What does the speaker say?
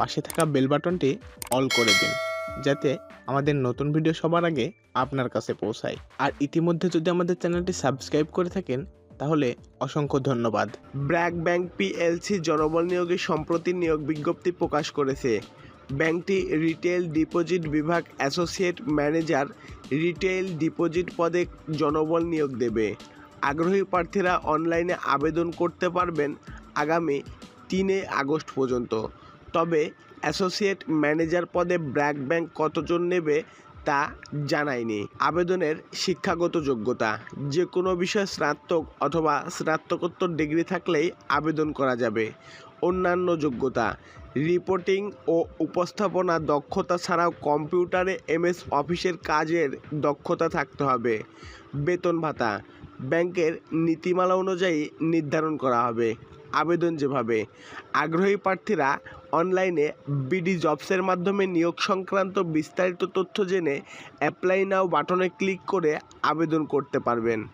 পাশে থাকা বেল বাটনটি অল করে দিন, যাতে আমাদের নতুন ভিডিও সবার আগে আপনার কাছে পৌঁছায়। আর ইতিমধ্যে যদি আমাদের চ্যানেলটি সাবস্ক্রাইব করে থাকেন, তাহলে অসংখ্য ধন্যবাদ। ব্র্যাক ব্যাংক পিএলসি জনবল নিয়োগে সম্প্রতি নিয়োগ বিজ্ঞপ্তি প্রকাশ করেছে। ব্যাংকটি রিটেল ডিপোজিট বিভাগ অ্যাসোসিয়েট ম্যানেজার রিটেল ডিপোজিট পদে জনবল নিয়োগ দেবে। আগ্রহী প্রার্থীরা অনলাইনে আবেদন করতে পারবেন আগামী তিনে আগস্ট পর্যন্ত। তবে অ্যাসোসিয়েট ম্যানেজার পদে ব্র্যাক ব্যাংক কতজন নেবে তা জানায়নি। আবেদনের শিক্ষাগত যোগ্যতা যে কোনো বিষয়ে স্নাতক অথবা স্নাতকোত্তর ডিগ্রি থাকলেই আবেদন করা যাবে। অন্যান্য যোগ্যতা, রিপোর্টিং ও উপস্থাপনা দক্ষতা ছাড়াও কম্পিউটারে এমএস অফিসের কাজের দক্ষতা থাকতে হবে। বেতন ভাতা ব্যাংকের নীতিমালা অনুযায়ী নির্ধারণ করা হবে। আবেদন যেভাবে। আগ্রহী প্রার্থীরা অনলাইনে বিডি জবসের মাধ্যমে নিয়োগ সংক্রান্ত বিস্তারিত তথ্য জেনে অ্যাপ্লাই নাও বাটনে ক্লিক করে আবেদন করতে পারবেন।